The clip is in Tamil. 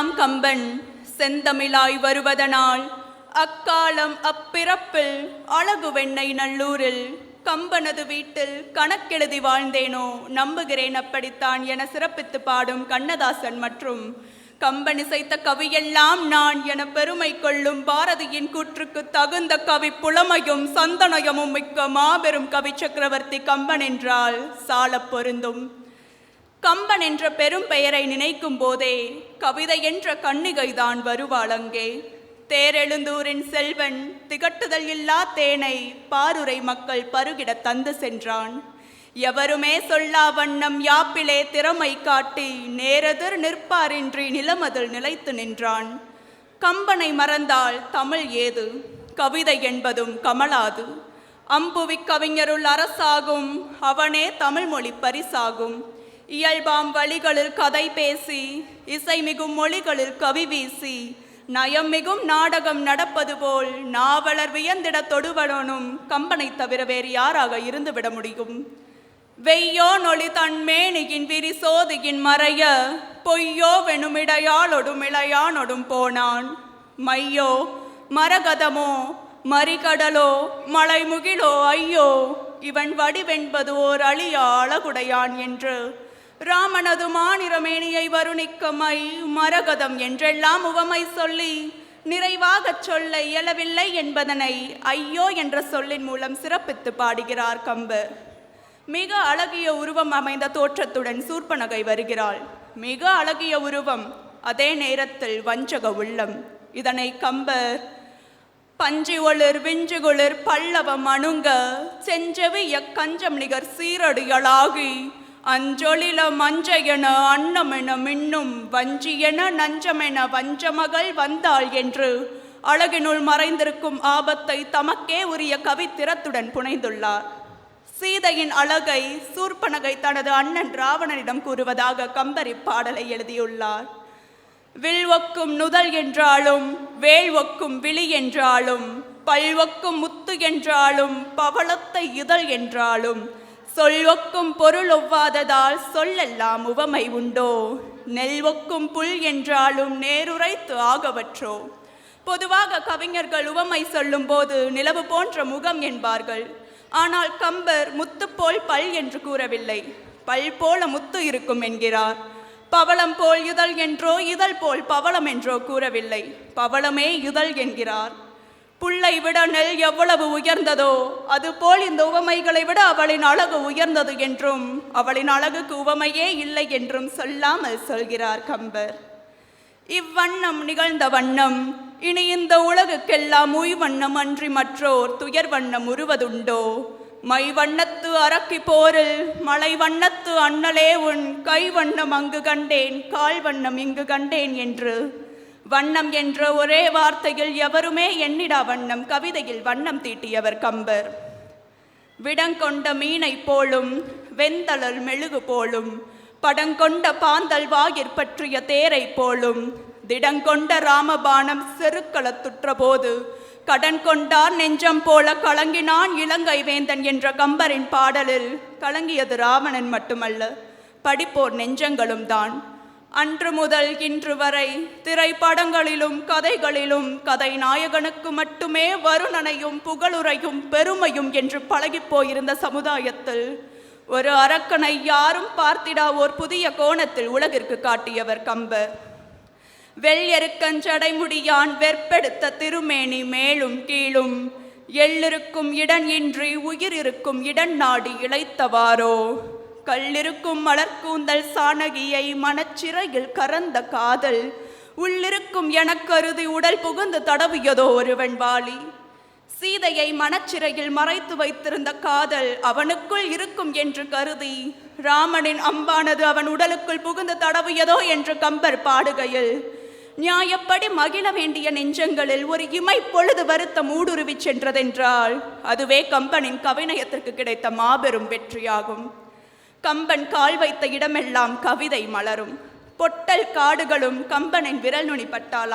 எல்லாம் கம்பன் செந்தமிழாய் வருவதனால் அக்காலம் அப்பிறப்பில் அழகு வெண்ணை நல்லூரில் கம்பனது வீட்டில் கணக்கெழுதி வாழ்ந்தேனோ நம்புகிறேன் அப்படித்தான் என சிறப்பித்து பாடும் கண்ணதாசன் மற்றும் கம்பன் இசைத்த கவியெல்லாம் நான் என பெருமை கொள்ளும் பாரதியின் கூற்றுக்கு தகுந்த கவி புலமையும் சந்தனயமும் மிக்க மாபெரும் கவி சக்கரவர்த்தி கம்பன் என்றால் சாலப் பொருந்தும். கம்பன் என்ற பெரும் பெயரை நினைக்கும் போதே கவிதை என்ற கண்ணிகைதான் வருவாள் அங்கே தேரெழுந்தூரின் செல்வன் திகட்டுதல் இல்லா தேனை பாருரை மக்கள் பருகிட தந்து சென்றான். எவருமே சொல்லா வண்ணம் யாப்பிலே திறமை காட்டி நேரெதிர் நிற்பாரின்றி நிலமதில் நிலைத்து நின்றான். கம்பனை மறந்தால் தமிழ் ஏது? கவிதை என்பதும் கமலாது. அம்புவிக் கவிஞருள் அரசாகும் அவனே தமிழ்மொழி பரிசாகும். இயல்பாம் வழிகளில் கதை பேசி இசைமிகும் மொழிகளில் கவி வீசி நயம் மிகும் நாடகம் நடப்பது போல் நாவலர் வியந்திட தொடுவனும் கம்பனை தவிர வேறு யாராக இருந்துவிட முடியும்? வெய்யோ நொளி தன் மேனியின் விரி சோதியின் மறைய பொய்யோ வெணுமிடையாளொடும் இளையானொடும் போனான். மையோ மரகதமோ மறிகடலோ மலைமுகிலோ ஐயோ இவன் வடிவென்பது ஓர் அழியா அழகுடையான் என்று ராமனது மாநிறமேனியை வருணிக்க மை மரகதம் என்றெல்லாம் உவமை சொல்லி நிறைவாகச் சொல்ல இயலவில்லை என்பதனை ஐயோ என்ற சொல்லின் மூலம் சிறப்பித்து பாடுகிறார் கம்பு. மிக அழகிய உருவம் அமைந்த தோற்றத்துடன் சூர்பனகை வருகிறாள். மிக அழகிய உருவம் அதே நேரத்தில் வஞ்சக உள்ளம். இதனை கம்பர் பஞ்சி ஒளிர் விஞ்சு குளிர் பல்லவம் அணுங்க செஞ்சவி கஞ்சம் நிகர் சீரடிகளாகி அஞ்சொலில மஞ்சையென அன்னமென மின்னும் வஞ்சியென நஞ்சமென வஞ்சமகள் வந்தாள் என்று. அழகினுள் மறைந்திருக்கும் ஆபத்தை தமக்கே உரிய கவித்திறத்துடன் புனைந்துள்ளார். சீதையின் அழகை சூர்ப்பனகை தனது அண்ணன் ராவணனிடம் கூறுவதாக கம்பரி பாடலை எழுதியுள்ளார். வில் ஒக்கும் நுதல் என்றாலும் வேல் ஒக்கும் விழி என்றாலும் பல்வக்கும் முத்து என்றாலும் பவளத்தை இதழ் என்றாலும் சொல் ஒக்கும் பொருள் ஒவ்வாததால் சொல்லெல்லாம் உவமை உண்டோ? நெல் ஒக்கும் புல் என்றாலும் நேருரைத்து ஆகவற்றோ? பொதுவாக கவிஞர்கள் உவமை சொல்லும்போது நிலவு போன்ற முகம் என்பார்கள். ஆனால் கம்பர் முத்து போல் பல் என்று கூறவில்லை. பல் போல முத்து இருக்கும் என்கிறார். பவளம் போல் இதழ் என்றோ இதழ் போல் பவளம் என்றோ கூறவில்லை. பவளமே இதழ் என்கிறார். புல்லை விட நெல் எவ்வளவு உயர்ந்ததோ அதுபோல் இந்த உவமைகளை விட அவளின் அழகு உயர்ந்தது என்றும் அவளின் அழகுக்கு உவமையே இல்லை என்றும் சொல்லாமல் சொல்கிறார் கம்பர். இவ்வண்ணம் நிகழ்ந்த வண்ணம் இனி இந்த உலகுக்கெல்லாம் உய் வண்ணம் அன்றி மற்றோர் துயர் வண்ணம் உருவதுண்டோ? மை வண்ணத்து அரக்கி போரில் மலை வண்ணத்து அண்ணலே உன் கை வண்ணம் அங்கு கண்டேன் கால் வண்ணம் இங்கு கண்டேன் என்று வண்ணம் என்ற ஒரே வார்த்தையில் எவருமே எண்ணிடா வண்ணம் கவிதையில் வண்ணம் தீட்டியவர் கம்பர். விடங்கொண்ட மீனைப் போலும் வெந்தளல் மெழுகு போலும் படங்கொண்ட பாந்தல் வாயிற் பற்றிய தேரைப் போலும் திடங்கொண்ட ராமபாணம் செருக்களத்துற்ற போது கடன் கொண்டார் நெஞ்சம் போல கலங்கினான் இலங்கை வேந்தன் என்ற கம்பரின் பாடலில் கலங்கியது ராவணன் மட்டுமல்ல படிப்போர் நெஞ்சங்களும் தான். அன்று முதல் இன்று வரை திரைப்படங்களிலும் கதைகளிலும் கதை நாயகனுக்கு மட்டுமே வருணனையும் புகழுரையும் பெருமையும் என்று பழகிப் போயிருந்த சமுதாயத்தில் ஒரு அரக்கனை யாரும் பார்த்திடா ஓர் புதிய கோணத்தில் உலகிற்கு காட்டியவர் கம்பர் வெள்ளெருக்கஞ்சடைமுடியான் வெற்பெடுத்த திருமேனி மேலும் கீழும் எள்ளிருக்கும் இடன் இன்றி உயிர் இருக்கும் இடன் நாடி இழைத்தவாரோ கல்லிருக்கும் மலர்கூந்தல் சாணகியை மனச்சிறையில் கறந்த காதல். உள்ளிருக்கும் எனக்கருதி உடல் புகுந்து தடவியதோ ஒருவன் வாளி சீதையை மனச்சிறையில் மறைத்து வைத்திருந்த காதல் அவனுக்குள் இருக்கும் என்று கருதி. ராமனின் அம்பானது அவன் உடலுக்குள் புகுந்து தடவியதோ என்று கம்பர் பாடுகையில். நியாயப்படி மகிழ வேண்டிய நெஞ்சங்களில் ஒரு இமை பொழுது வருத்தம் ஊடுருவிச் சென்றதென்றால் அதுவே கம்பனின் கவிநயத்திற்கு கிடைத்த மாபெரும் வெற்றியாகும். கம்பன் கால் வைத்த இடமெல்லாம் கவிதை மலரும். பொட்டல் காடுகளும் கம்பனின் விரல் நுனி பட்டால்